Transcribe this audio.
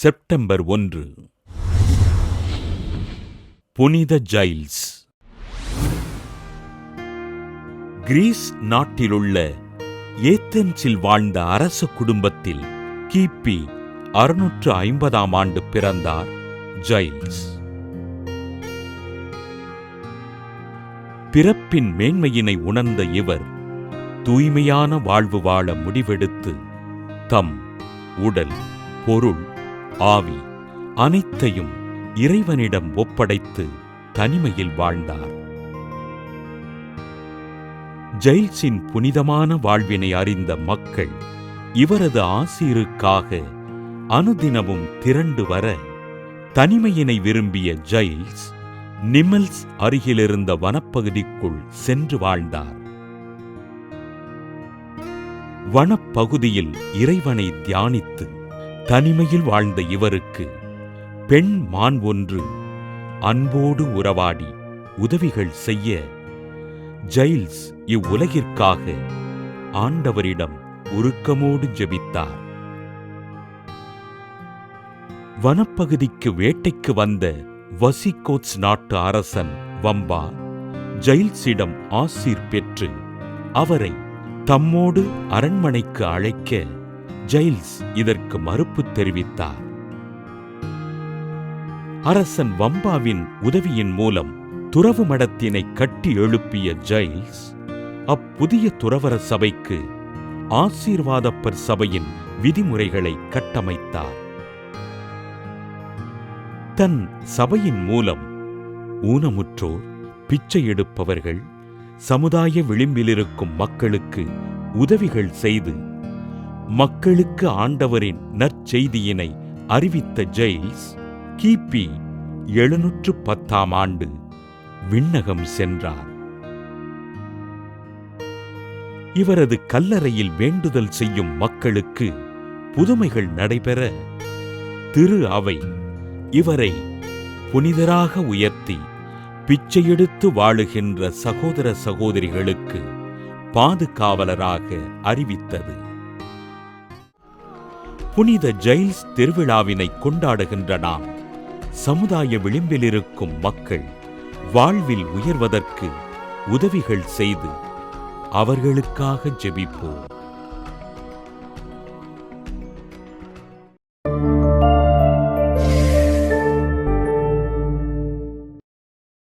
September ஒன்று. புனித Giles. Greece நாட்டிலுள்ள ஏத்தென்ஸில் வாழ்ந்த அரச குடும்பத்தில் கிபி அறுநூற்று ஐம்பதாம் ஆண்டு பிறந்தார் ஜைல்ஸ். பிறப்பின் மேன்மையினை உணர்ந்த இவர் தூய்மையான வாழ்வு வாழ முடிவெடுத்து தம் உடல் பொருள் ஆவி அனைத்தையும் இறைவனிடம் ஒப்படைத்து தனிமையில் வாழ்ந்தார். ஜெயில்ஸின் புனிதமான வாழ்வினை அறிந்த மக்கள் இவரது ஆசீருக்காக அனுதினமும் திரண்டு வர தனிமையினை விரும்பிய ஜெயில்ஸ் நிமல்ஸ் அருகிலிருந்த வனப்பகுதிக்குள் சென்று வாழ்ந்தார். வனப்பகுதியில் இறைவனை தியானித்து தனிமையில் வாழ்ந்த இவருக்கு பெண் மான் ஒன்று அன்போடு உறவாடி உதவிகள் செய்ய ஜெயில்ஸ் இவ்வுலகிற்காக ஆண்டவரிடம் உருக்கமோடு ஜெபித்தார். வனப்பகுதிக்கு வேட்டைக்கு வந்த வசிகோட்ஸ் நாட்டு அரசன் வம்பா ஜெயில்ஸிடம் ஆசீர் பெற்று அவரை தம்மோடு அரண்மனைக்கு அழைக்க ஜெயில்ஸ் இதற்கு மறுப்பு தெரிவித்தார். அரசன் வம்பாவின் உதவியின் மூலம் துறவு மடத்தினை கட்டி எழுப்பிய ஜெயில்ஸ் அப்புதிய துறவர சபைக்கு ஆசீர்வாதப்பர் சபையின் விதிமுறைகளை கட்டமைத்தார். தன் சபையின் மூலம் ஊனமுற்றோர் பிச்சை எடுப்பவர்கள் சமுதாய விளிம்பிலிருக்கும் மக்களுக்கு உதவிகள் செய்து மக்களுக்கு ஆண்டவரின் நற்செய்தியினை அறிவித்த ஜெயில்ஸ் கிபி எழுநூற்று பத்தாம் ஆண்டு விண்ணகம் சென்றார். இவரது கல்லறையில் வேண்டுதல் செய்யும் மக்களுக்கு புதுமைகள் நடைபெற திரு அவை இவரை புனிதராக உயர்த்தி பிச்சையெடுத்து வாழுகின்ற சகோதர சகோதரிகளுக்கு பாதுகாவலராக அறிவித்தது. புனித ஜெயில்ஸ் திருவிழாவினை கொண்டாடுகின்ற நாம் சமுதாய விளிம்பிலிருக்கும் மக்கள் வாழ்வில் உயர்வதற்கு உதவிகள் செய்து அவர்களுக்காக ஜெபிப்போம்.